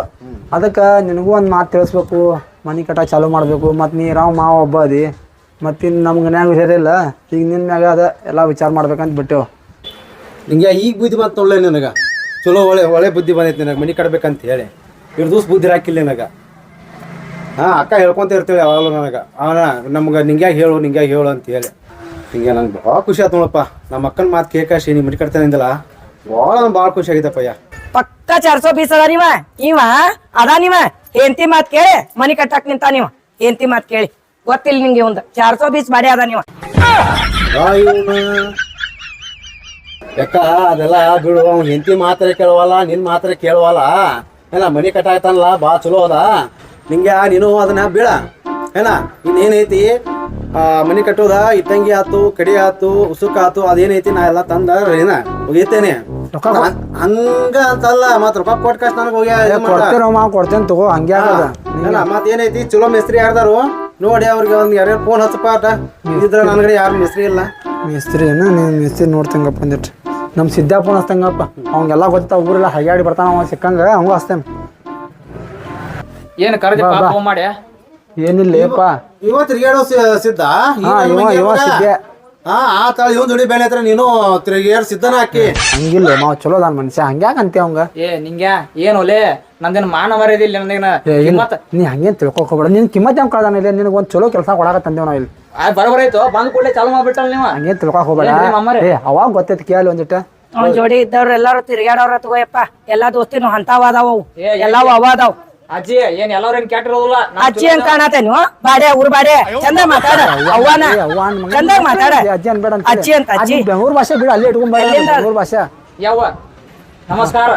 ಅದಕ್ಕೆ ನಿನಗೂ ಒಂದು ಮಾತು ತಿಳಿಸ್ಬೇಕು. ಮನಿ ಕಟ್ಟ ಚಾಲೂ ಮಾಡಬೇಕು. ಮತ್ತು ನೀ ರಾವ್ ಮಾವ ಒಬ್ಬ ಅದಿ. ಮತ್ತು ಇನ್ನು ನಮ್ಮ ಮನ್ಯಾಗ ಸೇರಿಲ್ಲ ಈಗ ನಿನ್ನ ಮ್ಯಾಗ ಅದ ಎಲ್ಲ ವಿಚಾರ ಮಾಡ್ಬೇಕಂತ ಬಿಟ್ಟೆವು. ನಿಂಗೆ ಈಗ ಬುದ್ಧಿ ಬಂತು ತೊಳ್ಳೆ ನಿನಗೆ. ಚಲೋ ಒಳ್ಳೆ ಒಳ್ಳೆ ಬುದ್ಧಿ ಬಂದೈತೆ ನಿನಗೆ. ಮನೆ ಕಟ್ಬೇಕಂತ ಹೇಳಿ. ಎರಡು ದಿವ್ಸ ಬುದ್ಧಿ ಹಾಕಿಲ್ಲ ನಿನಗೆ. ಹಾಂ ಅಕ್ಕ ಹೇಳ್ಕೊಂತ ಇರ್ತೀವಿ ಯಾವಾಗಲೂ ನನಗೆ. ಅವನ ನಮ್ಗೆ ನಿಂಗ್ಯಾಗ ಹೇಳು ನಿಂಗ್ಯಾಗ ಹೇಳು ಅಂತ ಹೇಳಿ. ಹಿಂಗೆ ನಂಗೆ ಭಾಳ ಖುಷಿ ಆಯ್ತು ನೋಡಪ್ಪ. ನಮ್ಮ ಅಕ್ಕನ ಮಾತು ಕೇಕಾಶಿ ನೀ ಮನೆ ಕಟ್ತಾನೆ ಅಂದಿಲ್ಲ ಭಾಳ ಭಾಳ ಖುಷಿ ಆಗಿದ್ದಪ್ಪಯ್ಯ ಪಕ್ಕ ಚಾರ್ಸೋ ಬೀಸ್ ಅದ ನೀವ ಇವ ಅದ ನೀವ? ಹೆಂತಿ ಮಾತು ಕೇಳಿ ಮನಿ ಕಟ್ಟಾಕ್ ನಿಂತ ನೀವ? ಹೆಂತಿ ಮಾತು ಕೇಳಿ. ಗೊತ್ತಿಲ್ಲ ನಿಂಗೆ ಒಂದು ಚಾರ್ಸೋ ಬೀಸ್ ಮಾಡಿ ಅದ ನೀವ? ಯಾಕ ಅದೆಲ್ಲ ಬಿಡು ಅವ್ನು ಹೆಂಡತಿ ಮಾತ್ರ ಕೇಳುವಲ್ಲ ನಿನ್ ಮಾತ್ರ ಕೇಳುವಲ್ಲ. ಏನ ಮನಿ ಕಟ್ಟಾಯ್ತಾನಲ್ಲ ಬಾ ಚಲೋ ಅದ. ನಿಂಗೆ ನೀನು ಅದನ್ನ ಬೀಳ. ಏನ ಇನ್ನೇನೈತಿ? ಮನಿ ಕಟ್ಟೋದ ಇತ್ತಂಗಿ ಆತು ಕಡಿ ಆತು ಉಸುಕ ಆತು ಅದೇನೈತಿ ನಾ ಎಲ್ಲ ತಂದ ಏನ ಒಗಿತೇನೆ. ಹಂಗ- ಅಂತಲ್ಲ ಮತ್ ರೊಕ್ಕ ಕೊಟ್ಟ ಕಷ್ಟ ನನಗೆ ಹೋಗ್ಯ? ಕೊಡ್ತೇನೆ ಕೊಡ್ತೇನೆ ತಗೋ ಹಂಗೆ ಆಗದ. ಮತ್ ಏನೈತಿ ಚಲೋ ಮಿಸ್ತ್ರಿ ಯಾರ್ದಾರು? ನೋಡಿ ಅವ್ರಿಗೆ ಒಂದ್ ಯಾರ್ಯಾರು ಫೋನ್ ಹಚ್ಚಪ್ಪ ಇದ್ರ ನನ್ಗಡೆ ಯಾರು ಮಿಸ್ತ್ರಿ ಇಲ್ಲ. ಮಿಸ್ತ್ರಿ ಏನ ನೀನು ಮಿಸ್ತ್ರಿ ನೋಡ್ತಂಗಪ್ಪ ಅಂದಿಟ್ಟು ನಮ್ಮ ಸಿದ್ದಾಪನ ಹಸ್ತಂಗಪ್ಪ ಅವಂಗೆಲ್ಲ ಗೊತ್ತಾ ಊರೆಲ್ಲ ಹೈಯಾಡಿ ಬರ್ತಾನ ಅವ ಸಿಕ್ಕಂಗ ಅವಂಗ ಹಸ್ತೇನೆ ಏನ್ ಕರೆದಿ ಮಾಡಿ ಏನಿಲ್ಲಪ್ಪ ಇವ ತಿರ್ಗಾಡೋ ಸಿದ್ಧ? ಹಾ, ಇವ- ಮಂಗ್ಯ ಇವ ಸಿದ್ದೆ. ಹಾ ಆ ತಾಳ ಇವನ್ ದುಡಿ ಬೇಳೆ ಹತ್ರ ನೀನು ತಿರುಗೇರ್ ಸಿದ್ಧನ ಹಾಕಿ. ಹಂಗಿಲ್ಲ ಮಾವ ಚಲೋ ಅದಾನ ಮನುಷ್ಯ. ಹಂಗ್ಯಾಕ ಅಂತೀಯ ಅವಂಗ. ಏ ನಿಂಗೆ ಏನ್ ಲೇ? ನಂದೇನು ಮಾನ ಮರ್ಯಾದಿಲ್ಲ ಇಲ್ಲ. ಕಿಮ್ಮತ್ ನೀ ಹಂಗೇನ್ ತಿಳ್ಕೊಕ್ ಹೋಗ್ಬೇಡ. ನಿನ್ ಕಿಮ್ಮತ್ ಹೆಂಗ್ ಕಳ್ದಾನ ಇಲ್ಲ? ನಿನಗೆ ಒಂದು ಚಲೋ ಕೆಲಸ ಕೊಡಾಕತ್ತಂದೇವ್ ನಾವು ಇಲ್ಲಿ. ಆ ಬರಬರ ಆಯ್ತು. ಬಂದ್ ಕೂಡಲೇ ಚಾಲು ಮಾಡ್ಬಿಟ್ಟಲ್ಲ ನೀವು? ಹಂಗೇನ್ ತಿಳ್ಕೊಕ್ ಹೋಗ್ಬೇಡ. ಏನ್ರಿ ಮಾಮಾರೆ? ಏ ಅವಾಗ ಗೊತ್ತೈತಿ ಕೇಳಿ ಒಂದಿಟ್ಟ ಅವ್ನ ಜೋಡಿ ಇದ್ದವ್ರು ಎಲ್ಲಾರು ತಿರ್ಗ್ಯಾಡವ್ರ ತಗೋಯಪ್ಪ ಎಲ್ಲಾ ದೋಸ್ತಿನೂ ಹಂತಾವ ಅದಾವ ಅವು. ಏ, ಎಲ್ಲಾವು ಅವ ಅದಾವ್ ಅಜ್ಜಿ ಏನ್ ಎಲ್ಲಾರು ಏನ್ ಕೆಟ್ಟಿರೋದಿಲ್ಲ ಅಜ್ಜಿ ಅಂತ ಕಾಣತ್ತೆ ನೀವು ಬಾಡೆ ಊರ್ ಬಾಡೆ. ಚಂದ ಮಾತಾಡ. ಅವ್ವನ. ಚಂದ ಅಂದ್ ಮಾತಾಡ. ಅಜ್ಜಿ ಅನ್ಬೇಡ ಅಂತ ಅಜ್ಜಿ ಅಂತ ಅಜ್ಜಿ. ಬೆಂಗಳೂರು ಭಾಷೆ ಬಿಡ ಅಲ್ಲೇ ಇಟ್ಕೊಂಡ್ಬೇಡ ಎಲ್ಲಿಂದ? ಬೆಂಗಳೂರು ಭಾಷೆ. ಯಾವ ನಮಸ್ಕಾರ.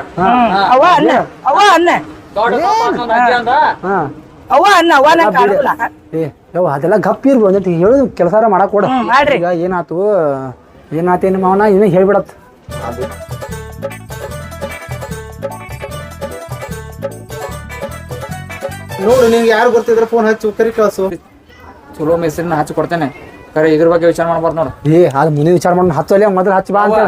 ಅವ್ವ ಅನ್ನ ಅವ್ವ ಅನ್ನ. ದೊಡ್ಡ ಅಂತ ಅಜ್ಜಿ ಅಂತ ಹಾ. ಅವ್ವ ಅನ್ನ ಅವ್ವ ನಂಗೆ ಕಾಣಲ್ಲ ಏ ಯವ್ವ ಅದೆಲ್ಲ ಗಪ್ ಇರ್ಬೋದು ಒಂದಿಟ್ಟು ಹೇಳು ಕೆಲಸ ಮಾಡಕ್ ಕೊಡ ಮಾಡ್ರಿ. ಈಗ ಏನಾತು ಏನಾತೇನು ಮಾವನ ಇನ್ನೂ ಹೇಳ್ಬಿಡತ್. ನೋಡು ನಿಂಗೆ ಯಾರು ಬರ್ತಿದ್ರೆ ಫೋನ್ ಹಚ್ಚು ಕರಿ ಕಳಿಸು. ಚಲೋ ಮೆಸೇಜ್ನ ಹಚ್ಚಿ ಕೊಡ್ತೇನೆ. ಕರೆ ಇದ್ರ ಬಗ್ಗೆ ವಿಚಾರ ಮಾಡ್ಬಾರ್ದು ನೋಡು. ಏ ಅದು ಮುಂದೆ ವಿಚಾರ ಮಾಡೋಣ ಹತ್ತು ಅಲ್ಲಿ ಮೊದಲು ಹಚ್ಚಿ ಬಾ ಅಂತ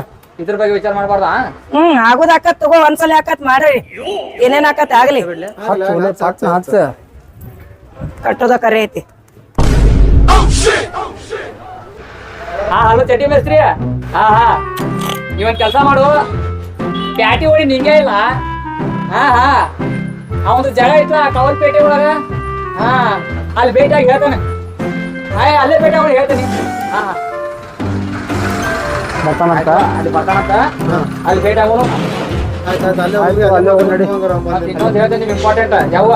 ಇದ್ರ ಬಗ್ಗೆ ವಿಚಾರ ಮಾಡ್ಬಾರ್ದಾ? ಹ್ಮ್ ಆಗುದ್ ಆಕತ್ ತಗೋ ಒಂದ್ಸಲ ಆಕತ್ ಮಾಡ್ರಿ. ಏನೇನ್ ಆಕತ್ ಆಗ್ಲಿ. ಹಚ್ಚ ಪಟ್ನ ಹಚ್ಚ. ಕಟ್ಟೋದ ಕರೆ ಐತಿ. ಹಾ ಹಲೋ ಚಟಿ ಮೇಸ್ತ್ರಿ. ಹಾ ಹಾ. ಇವನ್ ಕೆಲಸ ಮಾಡು. ಪ್ಯಾಟಿ ಓಡಿ ನಿಂಗೆ ಇಲ್ಲ? ಹಾ ಹಾ. ಅವನು ಜಾಗ ಐತ್ಲ ಕಾವಲ್ ಪೇಟೆ ಒಳಗ? ಹಾ ಅಲ್ಲಿ ಭೇಟಿಯಾಗಿ ಹೇಳ್ತಾನೆ. ಹಾಯ್ ಅಲ್ಲೇ ಭೇಟಿ ಅವ್ನು ಹೇಳ್ತೀನಿ. ಹಾ ಬರ್ತಾನಂತ? ಅಲ್ಲಿ ಬರ್ತಾನಂತ? ಅಲ್ಲಿ ಭೇಟಿ ಆಗೋನು ಇನ್ನೊಂದು ಹೇಳ್ತೀನಿ ಇಂಪಾರ್ಟೆಂಟ್ ಯಾವ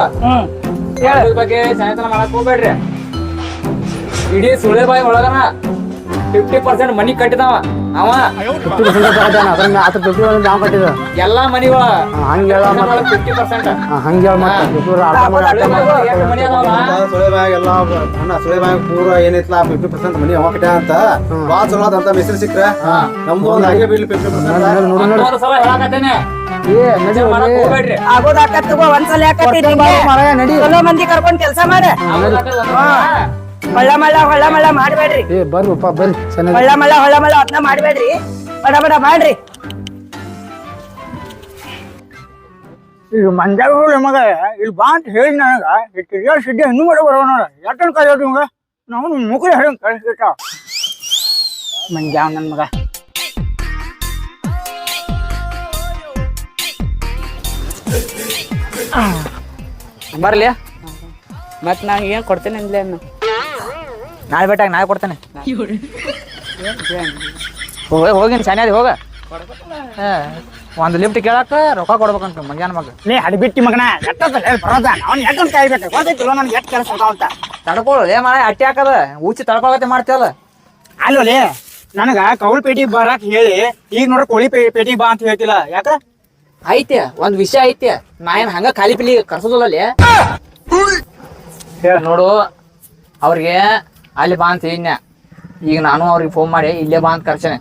ಅದ್ರ ಬಗ್ಗೆ ಸಾಯಂಕಾಲ ಮಾಡಕ್ ಹೋಗ್ಬೇಡ್ರಿ. ಇಡೀ ಸುಳೆಬಾಯಿ ಒಳಗನ ಫಿಫ್ಟಿ ಪರ್ಸೆಂಟ್ ಮನಿ ಕಟ್ಟಿದವ. ಅವ. ಫಿಫ್ಟಿ ಪರ್ಸೆಂಟ್ ತಗೋತಾನ ಅದ್ರ ಮ್ಯಾ- ಆತ ಫಿಫ್ಟಿ ಪರ್ಸೆಂಟ್ ನಾವು ಕಟ್ಟಿದ ಎಲ್ಲಾ ಮನಿಗಳ ಹಂಗೆ ಹೇಳ ಮತ್ತೆ ಫಿಫ್ಟಿ ಪರ್ಸೆಂಟ್ ಹಂಗೆ ಹೇಳ ಮತ್ತೆ ಫಿಫ್ಟಿ ಅರ್ಧ ಮಾಡಿ ಅರ್ಧ ಮಾಡಿ ಮನಿ ಅದಾವಲ್ಲ ಸುಳೆ ಬ್ಯಾಗ್ ಎಲ್ಲ ಅಣ್ಣ ಸುಳೆ ಬ್ಯಾಗ್ ಪೂರ ಏನೈತ್ಲ ಫಿಫ್ಟಿ ಪರ್ಸೆಂಟ್ ಮನಿ ಅವ ಕಟ್ಟ ಅಂತ. ಭಾಳ ಚಲೋ ಅದಂತ ಮೆಸೇಜ್ ಸಿಕ್ಕ್ರೆ. ನಮ್ದು ಒಂದು ಹಾಗೆ ಬಿಡ್ಲಿ ಫಿಫ್ಟಿ ಪರ್ಸೆಂಟ್ ನೋಡು ನೋಡು ನೋಡು ಮತ್ತೊಂದು ಸಲ ಹೇಳಕತ್ತೇನೆ. ಏ ನಡಿ ಮಾಡಕ್ ಹೋಗ್ಬೇಡ್ರಿ. ಆಗೋದ್ ತಗೋ ಒಂದ್ಸಲ ಹಾಕತಿ ಕೊಡ್ತೇನೆ ಬಾ ಮಾರಾಯ, ನಡಿ. ಚಲೋ ಮಂದಿ ಕರ್ಕೊಂಡ್ ಕೆಲ್ಸ ಮಾಡ. ಆಗೋದಾಗಲ್ಲ ಒಂದ್ ಸಲ. ಹೊಳ್ಳ ಮಳ್ಳ ಹೊಳ್ಳ ಮಳ್ಳ ಮಾಡ್ಬೇಡ್ರಿ. ಏ ಬರ್ರಪ್ಪ ಬರ್ರಿ ಚೆನ್ನಾಗಿ ಹೊಳ್ಳ ಮಳ್ಳ ಹೊಳ್ಳ ಮಳ್ಳ ಅದನ್ನ ಮಾಡ್ಬೇಡ್ರಿ. ಬಡ ಬಡ ಮಾಡ್ರಿ. ಈಗ ಮಂಜಾಗಳು ಮಗ ಇಲ್ಲಿ ಬಾ ಅಂತ ಹೇಳಿ ನನಗ ಇಟ್ಟು ಸಿದ್ಧ ಇನ್ನೂ ಮಾಡಿ ಬರೋ ನೋಡ. ಯಾಕಂದ್ ಕರೆಯೋದು ಇವಂಗ? ನಾವು ಮುಖ ಹೇಳಂಗ್ ಕಳಿಸ್ಬಿಟ್ಟ ಮಂಜಾವ್ ನನ್ ಮಗ. ಬರ್ಲಿ. ಮತ್ ನಾ ಏನ್ ಕೊಡ್ತೇನೆ ಅಂದ್ಲೇನು ಅನ್ನ ನಾಳೆ ಬೇಟಾಗ ನಾಳೆ ಕೊಡ್ತೇನೆ. ಹೋಗಿ ಸನ್ಯಾದಿ ಹೋಗ. ಒಂದು ಲಿಫ್ಟ್ ಕೇಳಾಕ ರೊಕ್ಕ ಕೊಡ್ಬೇಕಂತ ಮಂಗ್ಯಾನ ಮಗ. ಲೇ ಹಡಿಬಿಟ್ಟಿ ಮಗನ ಎಟ್ಟದ ಬರೋದ? ಅವ್ನು ಯಾಕಂತ ಕಾಯ್ಬೇಕು ಗೊತ್ತೈತಿಲ್ಲ ನನ್ಗೆ ಎಷ್ಟು ಕೆಲಸ ಅಂತ. ತಡ್ಕೊಳ್ಳು ಏ ಮಾಡ ಅಟ್ಟಿ ಹಾಕದ. ಉಚ್ಚಿ ತಡ್ಕೊಳಕತ್ತೆ ಅಲ್ಲೋ ಲೇ ನನಗ ಕೌಲ್ ಪೇಟಿ ಬರಾಕ್ ಹೇಳಿ ಈಗ ನೋಡ್ರ ಕೋಳಿ ಪೇ ಪೇಟಿಗೆ ಬಾ ಅಂತ ಹೇಳ್ತಿಲ್ಲ. ಯಾಕ? ಐತೆ ಒಂದ್ ವಿಷಯ ಐತೆ ನಾ ಏನ್ ಹಂಗ ಖಾಲಿ ಪಿಲಿ ಕರ್ಸೋದಲ್ಲ ನೋಡು ಅವ್ರಿಗೆ ಅಲ್ಲಿ ಬಾ ಅಂತ ಹೇಳಿದ್ನ ಈಗ ನಾನು ಅವ್ರಿಗೆ ಫೋನ್ ಮಾಡಿ ಇಲ್ಲೇ ಬಾ ಅಂತ ಕರ್ಸೇನೆ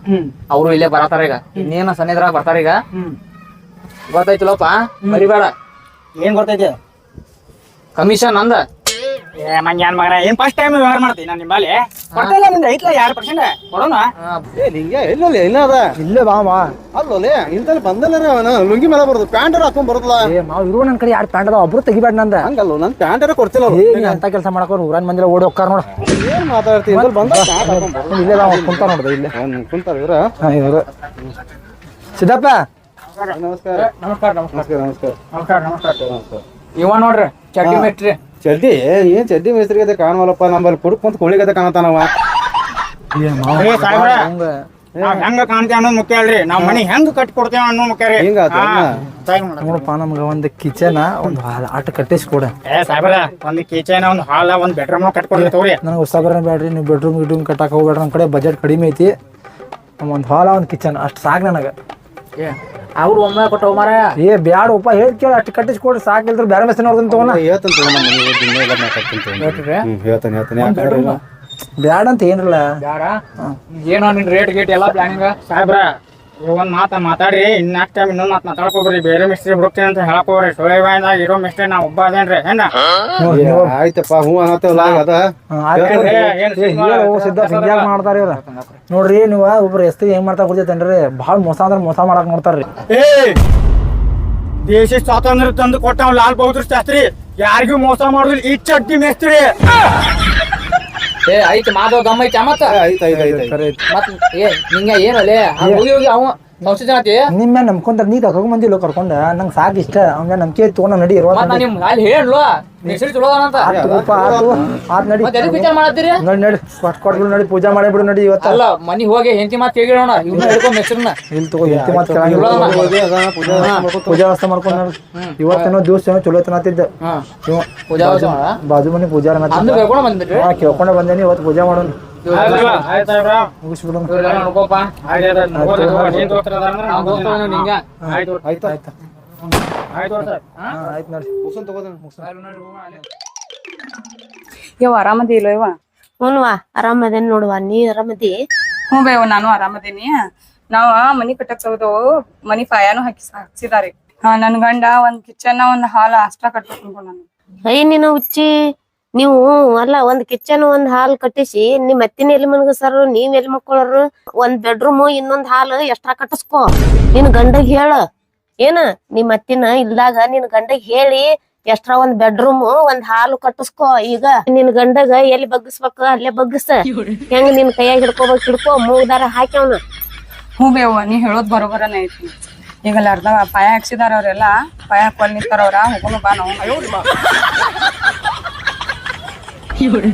ಅವರು ಇಲ್ಲೇ ಬರತಾರ ಈಗ. ಇನ್ನೇನ ಸನ್ನಿದ್ರಾಗ ಬರ್ತಾರ ಈಗ? ಗೊತ್ತಾಯ್ತಲ್ಲಪ್ಪ ಮರಿಬೇಡ ಏನ್ ಗೊತ್ತೈತಿ? ಕಮಿಷನ್ ಅಂದ ಏ ಮಗನ ಏನ್ ಫಸ್ಟ್ ಟೈಮ್ ವ್ಯವಹಾರ ಮಾಡ್ತೀನಿ ನಾನು ನಿಮ್ಮಲ್ಲಿ ಕೊಡ್ತಿಲ್ಲ ನಿಂದ ಐತ್ಲ ಎರಡು ಪರ್ಸೆಂಟ್ ಕೊಡೋಣ? ಏ ನಿಂಗೆ ಎಲ್ಲೋಲೆ ಇಲ್ಲ ಅದ ಇಲ್ಲ ಬಾ ಮಾ ಅಲ್ಲೋಲೆ ಇಂತಲ್ಲಿ ಬಂದಲ್ಲ ಅವನ ಲುಂಗಿ ಮೇಲೆ ಬರೋದು ಪ್ಯಾಂಟ್ ಹಾಕೊಂಡ್ ಬರೋದಲ್ಲ? ಏ ಮಾವ್ ಇರೋ ನನ್ನ ಕಡೆ ಪ್ಯಾಂಟ್ ಅದಾವ? ಒಬ್ರು ತೆಗಿಬೇಡ ನಂದ. ಹಂಗಲ್ಲ ನನ್ ಪ್ಯಾಂಟರ ಕೊಡ್ತಿಲ್ಲ ಏ ನೀ ಅಂತ ಕೆಲಸ ಮಾಡಕ ಊರನ್ ಮಂದಿರ ಓಡಿ ಹೋಗ್ತಾರ ನೋಡ. ಏನ್ ಮಾತಾಡ್ತಿ? ಇಂತಲ್ಲಿ ಬಂದ ಪ್ಯಾಂಟ್ ಹಾಕೊಂಡ್ ಬರೋದು. ಇಲ್ಲೇ ಬಾ ಕುಂತಾರ ನೋಡ್ದ ಇಲ್ಲೇ. ಹ್ಮ್, ಕುಂತಾರ ಇವ್ರ. ಹಾ ಇವ್ರು. ಸಿದ್ದಪ್ಪ? ನಮಸ್ಕಾರ. ನಮಸ್ಕಾರ ನಮಸ್ಕಾರ. ನಮಸ್ಕಾರ ನಮಸ್ಕಾರ. ನಮಸ್ಕಾರ ನಮಸ್ಕಾರ. ಇವ ನೋಡ್ರಿ ಚಟ್ಟಿ ಮೆಟ್ರಿ. ಚಡ್ಡಿ ಏನ್ ಚಡ್ಡಿ ಮೇಸ್ತ್ರಿ ಅದೇ ಕಾಣವಲ್ಲಪ್ಪ? ನಮ್ಮಲ್ಲಿ ಕುಡುಕ್ ಕುಂತ ಕೋಳಿ ಗತೆ ಕಾಣತಾನವ ಏ ಮಾವ ಏ ಸಾಹೇಬ್ರ ಹಂಗ. ನಾವ್ ಹೆಂಗ ಕಾಣ್ತೇವೆ ಅನ್ನೋದು ಮುಖ್ಯ ಅಲ್ರಿ. ನಾವ್ ಮನಿ ಹೆಂಗ್ ಕಟ್ಟಿ ಕೊಡ್ತೇವೆ ಅನ್ನೋ ಮುಖ್ಯ ರೀ. ಹಿಂಗಾತ ಹಾ, ಅದ್ನ? ಸರಿ ನೋಡು. ನೋಡಪ್ಪ ನಮ್ಗೆ ಒಂದು ಕಿಚನ್ ಒಂದು ಆಟ ಕಟ್ಟಿಸಿ ಕೊಡ ಏ ಸಾಹೇಬ್ರ ಒಂದ್ ಕಿಚನ್ ಒಂದ್ ಹಾಲ ಒಂದ್ ಬೆಡ್ರೂಮ್ ಕಟ್ಟಿ ಕೊಡ್ತೇವೆ ತಗೋರಿ. ನನಗೆ ಹೊಸಬ್ರನ್ನ ಬೇಡ್ರಿ ನೀವು ಬೆಡ್ರೂಮ್ ಗಿಡ್ರೂಮ್ ಕಟ್ಟಕ್ಕೆ ಹೋಗ್ಬೇಡ್ರಿ ನಮ್ಮ ಕಡೆ ಬಜೆಟ್ ಕಡಿಮೆ ಐತಿ. ಒಂದು ಹಾಲ ಒಂದು ಕಿಚನ್ ಅಷ್ಟು ಸಾಕು ನನಗೆ. ಅವ್ರು ಒಮ್ಮೆ ಕೊಟ್ಟು ಮಾರ ಏ ಬ್ಯಾಡ ಒಪ್ಪ ಹೇಳ್ ಕೇಳಿ ಅಷ್ಟು ಕಟ್ಟಿಸಿ ಕೊಡ್ರಿ ಸಾಕಿಲ್ರಿ ಬೇರೆ ಮೆಸ್ಸಿನ ಅವ್ರದ್ದು ತಗೋಣ. ಹೇಳ್ತಾನೆ ತಗೋ ನಮ್ಮ ಮನೆಗೆ ಹೋಗಿ ದಿನ ಎಲ್ಲ ಮಾತಾಡ್ತೀನಿ ತಗೋ. ಹ್ಮ್, ಹೇಳ್ತಾನೆ ಹೇಳ್ತಾನೆ. ಯಾಕೆ ಹೇಳ್ರಿ? ಬ್ಯಾಡ ಅಂತ ಏನಿಲ್ಲ. ಯಾರ ಏನೋ ನಿನ್ ರೇಟ್ ಗೇಟ್ ಎಲ್ಲ ಪ್ಲಾನಿಂಗ್ ಸಾಹೇಬ್ರ ಒಂದ್ ಮಾತ ಮಾತಾಡ್ರಿ ಇನ್ ನೆಕ್ಸ್ಟ್ ಟೈಮ್ ಇನ್ನೊಂದ್ ಮಾತ್ ಮಾತಾಡ್ಕೋಬ್ರಿ ಬೇರೆ ಮಿಸ್ತ್ರಿ ಹುಡುಕ್ತೀನಿ ಅಂತ ಹೇಳಕ್ ಹೋಗ್ರಿ ಸುಳೆ ಬಾಯಿಂದ ಇರೋ ಮಿಸ್ತ್ರಿ ನಾ ಒಬ್ಬ ಅದೇನ್ರಿ ಹೆಣ್ಣ ಆಯ್ತಪ್ಪ ಹೂ ಅನ್ನತ್ತೇವಲ್ಲ ಅದ? ಮಾಡ್ತಾರ ಇವ್ರ. ನೋಡ್ರಿ ನೀವು ಒಬ್ರು ಎಸ್ತಿ ಏನ್ ಮಾಡ್ತಾ ಕೊಡ್ತೈತೇನ್ರಿ ಭಾಳ ಮೋಸ ಅಂದ್ರೆ ಮೋಸ ಮಾಡಕ್ ನೋಡ್ತಾರ್ರಿ. ಏ! ದೇಶ ಸ್ವಾತಂತ್ರ್ಯ ತಂದು ಕೊಟ್ಟ ಲಾಲ್ ಬಹದ್ದೂರ್ ಶಾಸ್ತ್ರಿ ಯಾರಿಗೂ ಮೋಸ ಮಾಡುದಿಲ್ಲ. ಈ ಚಡ್ಡಿ ಮೇಸ್ತ್ರಿ. ಏ ಐತಿ ಮಾಧವ್ ಗಮ್ಮ ಐತಿ ಮತ್ತ ಆಯ್ತು ಕರೆ ಐತಿ. ಮತ್ ಏ ನಿಂಗ ಏನಲ್ಲೇ ಹೋಗಿ ಹೋಗಿ ಅವ ಜನತಿ ನಿಮ್ಮ ಮೇಲೆ ನಂಬ್ಕೊಂತಾರ ನೀ ಕರ್ಕೊಂಡ್ ಬಂದಿಲ್ಲ ಕರ್ಕೊಂಡ. ನಂಗೆ ಸಾಕು ಇಷ್ಟ. ಅವ್ನ ನಂಬಿಕೆ ತೊಗೊಂಡ ನಡಿ ಇರುವ ನಾ ಅಲ್ಲಿ ಹೆಸರು ಚಲೋ ಆತು ಆತ್ ನಡಿ. ಮತ್ತೆ ಎದಕ್ ವಿಚಾರ ಮಾಡತ್ತೀರಿ? ನಡಿ ನಡಿ. ಕೊಟ್ ಕೊಟ್ಬಿಡು ನಡಿ ಪೂಜೆ ಮಾಡಿ ಬಿಡು ನಡಿ ಇವತ್ತ. ಅಲ್ಲ ಮನಿ ಹೋಗಿ ಹೆಂಡತಿ ಮಾತು ಕೇಳಿರೋಣ ಇವ್ನ ಹೆಸರನ್ನ ಇಲ್ಲಿ ತಗೋ ಹೆಂಡತಿ ಮಾತು ಕೇಳಂಗಿಲ್ಲ. ಪೂಜೆ ವ್ಯವಸ್ಥೆ ಮಾಡ್ಕೊಂಡು ನೋಡಿ. ಇವತ್ತೇನೋ ದಿವಸ ಏನೋ ಚಲೋ ಪೂಜಾ ವ್ಯವಸ್ಥೆ ಮಾಡ. ಬಾಜು ಮನೆ ಬಂದೇನಿ ಇವತ್ತು ಪೂಜೆ ಮಾಡೋಣ ಆಯ್ತಾಯ್ರ ಮುಗಿಸ್ಬಿಡೋಣ. ಇವ್ರೆಲ್ಲ ನೋಡ್ಕೋಪ ಆಯ್ತು ಏನ್ ದೋಸ್ತರ ಅದಾರ ಅಂದ್ರೆ ನಾವ್ ದೋಸ್ತ ಅದಾನ ನಿಂಗ. ಆಯ್ತು ಆಯ್ತು. ಆಯ್ತು ಆಯ್ತು. ಸರ್ ಹಾ ಆಯ್ತು ನೋಡಿ ಮುಗಿಸ್ಕೊಂಡ್ ತಗೋದನ ಯವ್ ಆರಾಮದಿ ಇಲ್ಲೋ ಯವ್ವ? ಹ್ಞೂವಾ ಆರಾಮದೇನ್ ನೋಡುವ ನೀ ಆರಾಮದಿ? ಹ್ಞೂ ಬೇವ ನಾನು ಆರಾಮದೇನಿ. ನಾವ ಮನಿ ಕಟ್ಟಕ್ ಹೋದವು ಮನಿ ಪಾಯಾನು ಹಾಕಿ ಹಾಕ್ಸಿದಾರೆ. ಹಾ ನನ್ ಗಂಡ ಒಂದ್ ಕಿಚನ್ ಒಂದ್ ಹಾಲ್ ಅಷ್ಟ ಕಟ್ಬೇಕು ನಾನು. ಅಯ್ಯ ನೀನು ಹುಚ್ಚಿ. ನೀವು ಅಲ್ಲ ಒಂದ್ ಕಿಚನ್ ಒಂದ್ ಹಾಲ್ ಕಟ್ಟಿಸಿ, ನಿಮ್ ಅತ್ತಿನ ಎಲ್ಲಿ ಮನಗಸಾರು, ನೀವ್ ಎಲ್ಲಿ ಮಕ್ಕಳರು, ಒಂದ್ ಬೆಡ್ರೂಮ್ ಇನ್ನೊಂದ್ ಹಾಲ್ ಎಷ್ಟ್ರ ಕಟ್ಟಿಸ್ಕೋ. ನಿನ್ ಗಂಡಗ್ ಹೇಳ. ಏನ? ನಿಮ್ ಅತ್ತಿನ ಇಲ್ದಾಗ ನಿನ್ ಗಂಡಗ್ ಹೇಳಿ ಎಷ್ಟ್ರ ಒಂದ್ ಬೆಡ್ರೂಮ್ ಒಂದ್ ಹಾಲು ಕಟ್ಟಿಸ್ಕೋ. ಈಗ ನಿನ್ ಗಂಡಗ ಎಲ್ಲಿ ಬಗ್ಗಿಸ್ಬೇಕು? ಅಲ್ಲೇ ಬಗ್ಗಿಸ. ಹೆಂಗ್ ನಿನ್ ಕೈಯಾಗ ಹಿಡ್ಕೋಬೇಕು ಹಿಡ್ಕೋ. ಮೂಗ್ದಾರ ಹಾಕ್ಯವನ. ಹ್ಞೂ ಬೇವ ನೀ ಹೇಳೋದ್ ಬರೋಬರನ ಐತಿ. ಈಗ ಅಲ್ಲಿ ಅರ್ಧ ಪಾಯ ಹಾಕ್ಸಿದಾರ ಅವ್ರೆಲ್ಲ, ಪಾಯ ಹಾಕೊಂಡ್ ನಿಂತಾರ ಅವ್ರ ಹೋಗೋಣ ಬಾ ನಾವು. 有人。